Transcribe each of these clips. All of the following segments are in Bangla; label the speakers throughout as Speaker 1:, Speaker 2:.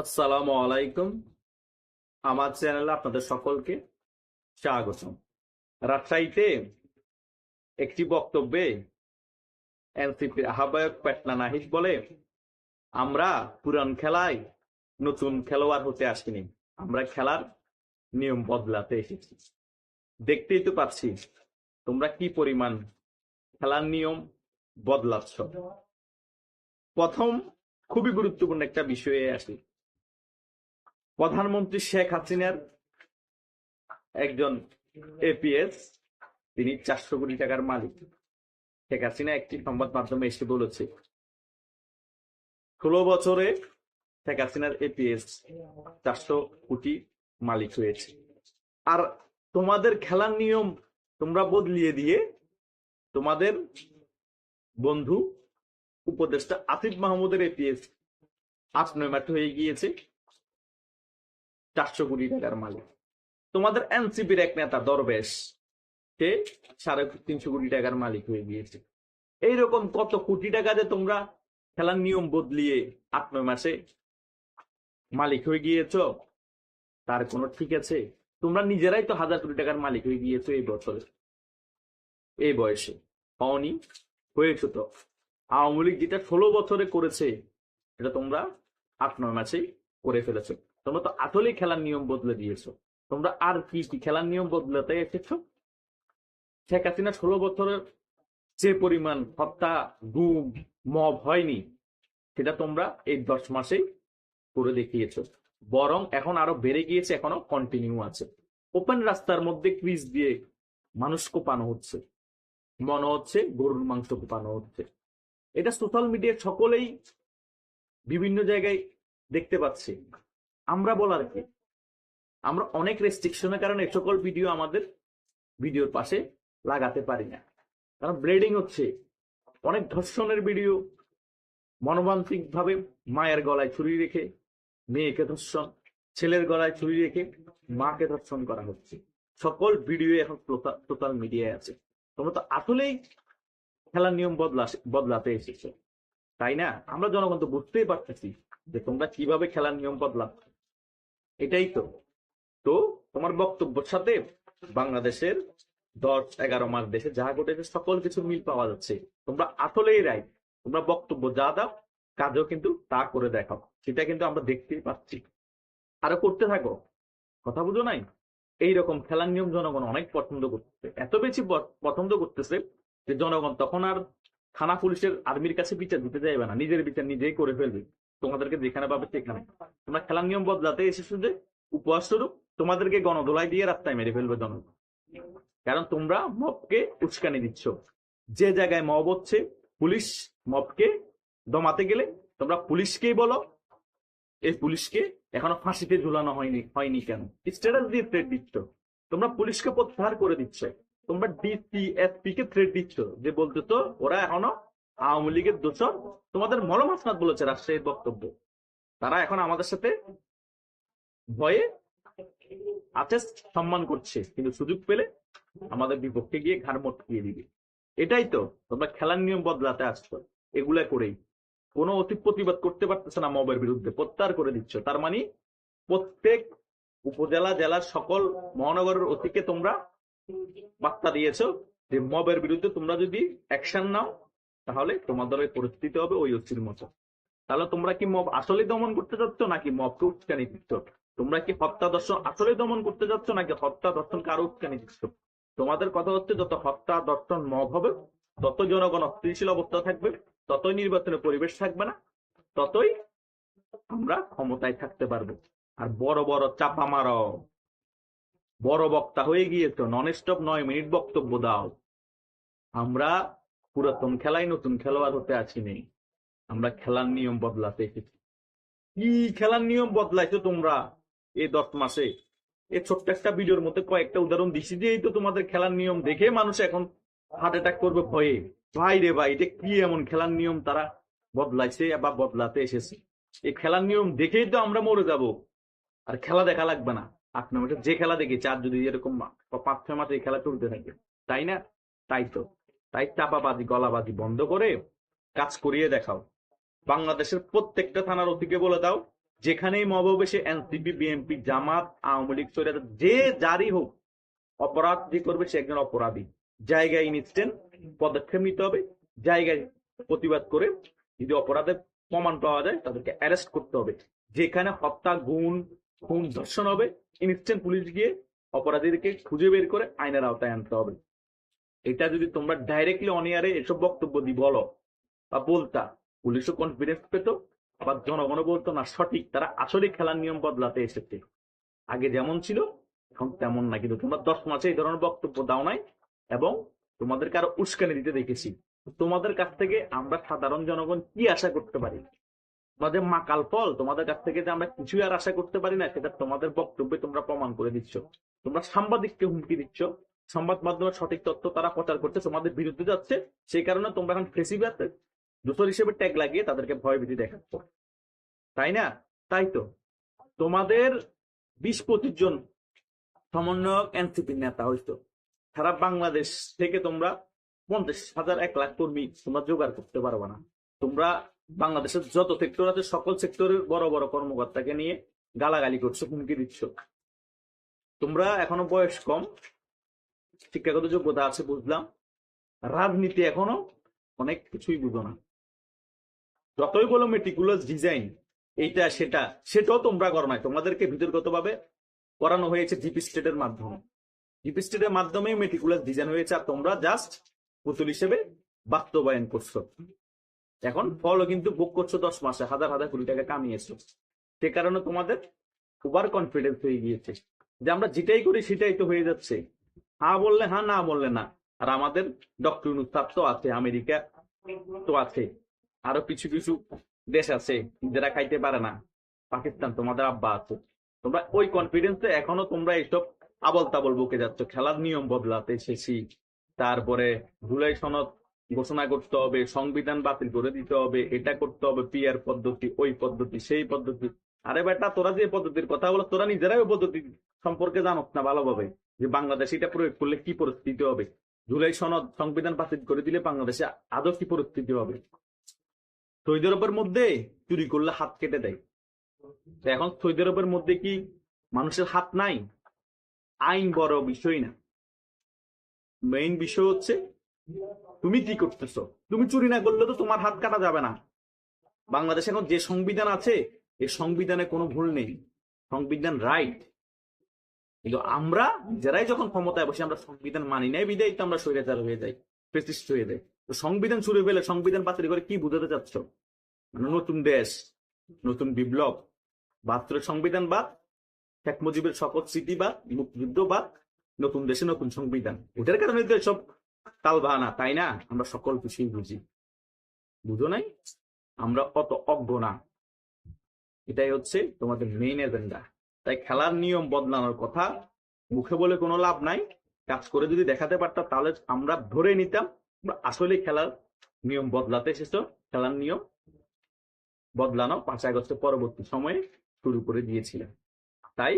Speaker 1: আসসালামু আলাইকুম। আমার চ্যানেলে আপনাদের সকলকে স্বাগতম। রাজশাহীতে একটি বক্তব্যে এনসিপির আহ্বায়ক পেটনা নাহিদ বলে, আমরা পুরান খেলায় নতুন খেলোয়াড় হতে আসিনি। আমরা খেলার নিয়ম বদলাতে এসেছি। দেখতেই তো পাচ্ছি তোমরা কি পরিমাণ খেলার নিয়ম বদলাচ্ছ। প্রথম খুবই গুরুত্বপূর্ণ একটা বিষয়ে আসি। প্রধানমন্ত্রী শেখ হাসিনার একজন এপিএস তিনি চারশো কোটি টাকার মালিক। শেখ হাসিনা একটি সংবাদ মাধ্যমে এসে বলেছে, ষোলো বছরে শেখ হাসিনার এপিএস চারশো কোটি মালিক হয়েছে। আর তোমাদের খেলার নিয়ম তোমরা বদলিয়ে দিয়ে তোমাদের বন্ধু উপদেষ্টা আসিফ মাহমুদের এপিএস আট, নয় মাঠ হয়ে গিয়েছে। চারশো কোটি টাকার মালিক। তোমাদের এনসিপির এক নেতা দরবেশ, সে সাড়ে তিনশো কোটি টাকার মালিক হয়ে গিয়েছে। এইরকম কত কোটি টাকা যে তোমরা খেলার নিয়ম বদলিয়ে আট, নয় মাসে মালিক হয়ে গিয়েছ, তার কোনো ঠিক আছে? তোমরা নিজেরাই তো হাজার কোটি টাকার মালিক হয়ে গিয়েছো এই বছরে। এই বয়সে। পাওনি, হয়েছো তো। আওয়ামী লীগ যেটা ষোলো বছরে করেছে এটা তোমরা আট, নয় মাসেই করে ফেলেছো। তোমরা তো আসলেই খেলার নিয়ম বদলে দিয়েছ। তোমরা আর কি কি খেলার নিয়ম বদলাতে এসেছ? শেখ হাসিনা ষোলো বছরের যে পরিমাণ হত্যা, গুম, মব হয়নি, সেটা তোমরা এই দশ মাসেই করে দেখিয়েছো। বরং এখন আরও বেড়ে গিয়েছে, এখনও কন্টিনিউ আছে। ওপেন রাস্তার মধ্যে ক্রিজ দিয়ে মানুষ কোপানো হচ্ছে। মনে হচ্ছে গরুর মাংস কোপানো হচ্ছে। এটা সোশ্যাল মিডিয়ায় সকলেই বিভিন্ন জায়গায় দেখতে পাচ্ছি। আমরা বলার কি? আমরা অনেক রেস্ট্রিকশনের কারণে এ সকল ভিডিও আমাদের ভিডিওর পাশে লাগাতে পারি না। কারণ ব্লেডিং হচ্ছে অনেক ধর্ষণের ভিডিও মনোমানসিক ভাবে মায়ের গলায় ছুরি রেখে, মেয়েকে ধর্ষণ, ছেলের গলায় ছুরি রেখে মাকে ধর্ষণ করা হচ্ছে। সকল ভিডিও এখন সোশ্যাল মিডিয়ায় আছে। তোমরা তো আসলেই খেলার নিয়ম বদলা বদলাতে এসেছ। তাই না? আমরা জনগণ তো বুঝতেই পারতেছি যে তোমরা কীভাবে খেলার নিয়ম বদলাচ্ছ। এটাই তো। তো তোমার বক্তব্যের সাথে বাংলাদেশের দশ, এগারো মাস দেশে যা ঘটেছে, সকল কিছু মিল পাওয়া যাচ্ছে। তোমরা আসলেই রাইট তোমরা বক্তব্য যা দাও, কাজও কিন্তু তা করে দেখাও। সেটা কিন্তু আমরা দেখতেই পাচ্ছি। আরও করতে থাকো। কথা বুঝো নাই? এইরকম খেলার নিয়ম জনগণ অনেক পছন্দ করতেছে। এত বেশি পছন্দ করতেছে যে জনগণ তখন আর থানা পুলিশের আর্মির কাছে বিচার দিতে যাইবে না। নিজের বিচার নিজেই করে ফেলবে। তোমাদেরকে যেখানে পাবে সেখানে। তোমরা খেলার নিয়ম বদলাতে এসেছ যে উপহার স্বরূপ তোমাদেরকে গণদোলাই দিয়ে রাস্তায় মেরে ফেলবে জনগণ। কারণ তোমরা মবকে উস্কানি দিচ্ছ। যে জায়গায় মব হচ্ছে, পুলিশ মবকে দমাতে গেলে তোমরা পুলিশকেই বলো। এই পুলিশকে এখনও ফাঁসিতে ঝুলানো হয়নি হয়নি কেন? স্ট্যাটাস দিয়ে থ্রেট দিচ্ছ। তোমরা পুলিশকে প্রত্যাহার করে দিচ্ছ। তোমরা ডিসিএসপি কে থ্রেট দিচ্ছ। যে বলতে তো, ওরা এখনও আওয়ামী লীগের দোষর তোমাদের মলম হাসনাত বলেছে রাজশাহীর বক্তব্য। তারা এখন আমাদের সাথে ভয়ে আছে সম্মান করছে, কিন্তু সুযোগ পেলে আমাদের বিপক্ষে গিয়ে ঘাড় মটকিয়ে দিবে। এটাই তো, তোমরা খেলার নিয়ম বদলাতে আসছো, এগুলা করেই। কোনো অতি প্রতিবাদ করতে পারতেছে না মবের বিরুদ্ধে, প্রত্যাহার করে দিচ্ছ। তার মানে প্রত্যেক উপজেলা, জেলার সকল মহানগরের অতিকে তোমরা বার্তা দিয়েছ যে মবের বিরুদ্ধে তোমরা যদি অ্যাকশন নাও তাহলে তোমাদের পরিস্থিতি হবে ওই অস্থির মতো। তাহলে তোমরা কি মব আসলে দমন করতে যাচ্ছ নাকি মবকে উস্কানি দিচ্ছ? তোমরা কি হত্যা দর্শন আসলে দমন করতে যাচ্ছ নাকি হত্যা দর্শনকে আরও উস্কানি দিচ্ছ? তোমাদের কথা হচ্ছে যত হত্যা দর্শন মব হবে, তত জনগণ অস্থিতিশীল অবস্থা থাকবে, ততই নির্বাচনের পরিবেশ থাকবে না, ততই আমরা ক্ষমতায় থাকতে পারব। আর বড় বড় চাপা মারো। বড় বক্তা হয়ে গিয়েছ নন স্টপ নয় মিনিট বক্তব্য দাও। আমরা পুরাতন খেলায় নতুন খেলোয়াড় হতে আছি নেই। আমরা খেলার নিয়ম বদলাতে এসেছি। কি খেলার নিয়ম বদলাইছো তোমরা এই দশ মাসে? এই ছোট্ট একটা ভিডিওর মধ্যে কয়েকটা উদাহরণ দিছি দিয়েই তো তোমাদের খেলার নিয়ম দেখে মানুষ এখন হার্ট অ্যাটাক করবে ভয়ে। ভাই রে ভাই, এটা কি এমন খেলার নিয়ম তারা বদলাইছে বা বদলাতে এসেছে? এই খেলার নিয়ম দেখেই তো আমরা মরে যাব। আর খেলা দেখা লাগবে না। আট নম্বর যে খেলা দেখেছি, আর যদি এরকম পাঁচ ছয় মাসে এই খেলা চলতে থাকে, তাই না? তাই তো। তাই চাপাবাজি, গলাবাজি বন্ধ করে কাজ করিয়ে দেখাও। বাংলাদেশের প্রত্যেকটা থানার অতিকে বলে দাও, যেখানেই মব হবে সে এনসিপি, বিএনপি, জামাত, আওয়ামী লীগ সরিয়ে যে যারই হোক, অপরাধ যে করবে সে একজন অপরাধী। জায়গায় ইনস্ট্যান্ট পদক্ষেপ নিতে হবে, জায়গায় প্রতিবাদ করে যদি অপরাধের প্রমাণ পাওয়া যায়, তাদেরকে অ্যারেস্ট করতে হবে। যেখানে হত্যা গুণ খুন, ধর্ষণ হবে ইনস্ট্যান্ট পুলিশ গিয়ে অপরাধীদেরকে খুঁজে বের করে আইনের আওতায় আনতে হবে। এটা যদি তোমরা ডাইরেক্টলি অনিয়ারে এসব বক্তব্য দি, বলো, বা বলতা, পুলিশও কনফিডেন্স পেত, আবার জনগণও বলতো, না, সঠিক, তারা আসলে খেলার নিয়ম বদলাতে এসেছে। আগে যেমন ছিল, এখন তেমন না। কিন্তু তোমরা দশ মাসে এই ধরনের বক্তব্য দাও নাই এবং তোমাদেরকে আরও উস্কানি দিতে দেখেছি। তোমাদের কাছ থেকে আমরা সাধারণ জনগণ কি আশা করতে পারি? তোমাদের মাকাল ফল, তোমাদের কাছ থেকে যে আমরা কিছুই আর আশা করতে পারি না, সেটা তোমাদের বক্তব্যে তোমরা প্রমাণ করে দিচ্ছ। তোমরা সাংবাদিককে হুমকি দিচ্ছ। সংবাদ মাধ্যমের সঠিক তথ্য তারা প্রচার করছে তোমাদের বিরুদ্ধে যাচ্ছে, সেই কারণে তোমরা এখন ফেসিবাতে দোষর হিসেবে ট্যাগ লাগিয়ে তাদেরকে ভয়ভীতি দেখাচ্ছ। তাই না? তাই তো। তোমাদের বিশ পঁচিশ জন সমন্বয়ক এনসিপির নেতা হইতো। সারা বাংলাদেশ থেকে তোমরা পঞ্চাশ হাজার এক লাখ কর্মী তোমরা জোগাড় করতে পারবে না। তোমরা বাংলাদেশের যত সেক্টর আছে, সকল সেক্টরের বড় বড় কর্মকর্তাকে নিয়ে গালাগালি করছ, হুমকি দিচ্ছ। তোমরা এখনও বয়স কম শিক্ষাগত যোগ্যতা আছে বুঝলাম। রাজনীতি এখনও অনেক কিছুই বুঝো না। যতই বলো মেটিকুলাস ডিজাইন এইটা, সেটা, সেটাও তোমরা করো নাই। তোমাদেরকে ভিতরগতভাবে করানো হয়েছে জিপি স্টেটের মাধ্যমে। জিপি স্টেটের মাধ্যমে মেটিকুলাস ডিজাইন হয়েছে আর তোমরা জাস্ট পুতুল হিসেবে বাস্তবায়ন করছ। এখন ফলও কিন্তু বুক করছ দশ মাসে, হাজার হাজার কোটি টাকা কামিয়েছো। সে কারণে তোমাদের ওভার কনফিডেন্স হয়ে গিয়েছে। যে আমরা যেটাই করি সেটাই তো হয়ে যাচ্ছে। হ্যাঁ বললে হ্যাঁ না বললে না। আর আমাদের ডক্টর উত্তাপ তো আছে, আমেরিকা তো আছে। আরও কিছু কিছু দেশ আছে, যারা খাইতে পারে না। পাকিস্তান তোমাদের আব্বা আছে। তোমরা ওই কনফিডেন্সে এখনও তোমরা এইসব আবল তাবল বকে যাচ্ছ। খেলার নিয়ম বদলাতে এসেছি। তারপরে জুলাই সনদ ঘোষণা করতে হবে, সংবিধান বাতিল করে দিতে হবে, এটা করতে হবে পিয়ার পদ্ধতি, ওই পদ্ধতি, সেই পদ্ধতি। আরে বেটা, তোরা যে পদ্ধতির কথা বলো তোরা নিজেরাই ওই পদ্ধতি সম্পর্কে জানোস না ভালোভাবে। যে বাংলাদেশ এটা প্রয়োগ করলে কি পরিস্থিতি হবে? জুলাই সনদ সংবিধান বাতিল করে দিলে বাংলাদেশে আদৌ কি পরিস্থিতি হবে? সৌদি আরবের মধ্যে চুরি করলে হাত কেটে দেয়। এখন সৌদি আরবের মধ্যে কি মানুষের হাত নাই? আইন বড় বিষয় না। মেইন বিষয় হচ্ছে, তুমি কি করতেছো? তুমি চুরি না করলে তো তোমার হাত কাটা যাবে না। বাংলাদেশে এখন যে সংবিধান আছে এই সংবিধানে কোনো ভুল নেই। সংবিধান রাইট কিন্তু আমরা যারাই যখন ক্ষমতায় বসে, আমরা সংবিধান মানি নাই বিদায় তো আমরা স্বৈরাচার হয়ে যাই প্রেসিস্ট হয়ে যাই। তো সংবিধান ছুড়ে ফেলে সংবিধান বাতিল করে কি বুঝাতে চাচ্ছ? মানে নতুন দেশ, নতুন বিপ্লব বাহাত্তরের সংবিধান বাদ, শেখ মুজিবের শপথ স্মৃতি বাদ, মুক্তিযুদ্ধ বাদ, নতুন দেশে নতুন সংবিধান। ওটার কারণে তো সব তাল বাহানা, তাই না? আমরা সকল কিছুই বুঝি। বুঝো নাই? আমরা অত অজ্ঞ না। এটাই হচ্ছে তোমাদের মেইন এজেন্ডা তাই খেলার নিয়ম বদলানোর কথা। মুখে বলে কোনো লাভ নাই। কাজ করে যদি দেখাতে পারতাম তাহলে আমরা ধরে নিতাম। আসলে খেলার নিয়ম বদলাতে এসেছ। খেলার নিয়ম বদলানো পাঁচ আগস্টের পরবর্তী সময়ে শুরু করে দিয়েছিলেন তাই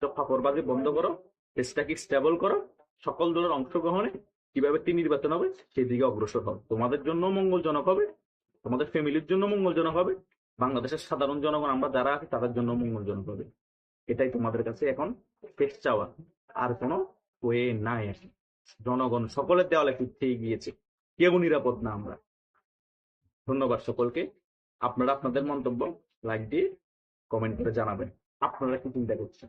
Speaker 1: তো ফাপড়বাজি বন্ধ করো দেশটাকে স্টেবল করো, সকল দলের অংশগ্রহণে কীভাবে তিনি নির্বাচন হবে সেই দিকে অগ্রসর হবে তোমাদের জন্য মঙ্গলজনক হবে, তোমাদের ফ্যামিলির জন্য মঙ্গলজনক হবে, বাংলাদেশের সাধারণ জনগণ আমরা যারা আছি তাদের জন্য মঙ্গলজনক হবে। এটাই তোমাদের কাছে এখন শেষ চাওয়া। আর কোনো ওয়ে নাই কি। জনগণ, সকলের দেওয়ালে পিছিয়ে গিয়েছে। কেউ নিরাপদ না আমরা। ধন্যবাদ সকলকে। আপনারা আপনাদের মন্তব্য লাইক দিয়ে কমেন্ট করে জানাবেন। আপনারা কি চিন্তা করছেন?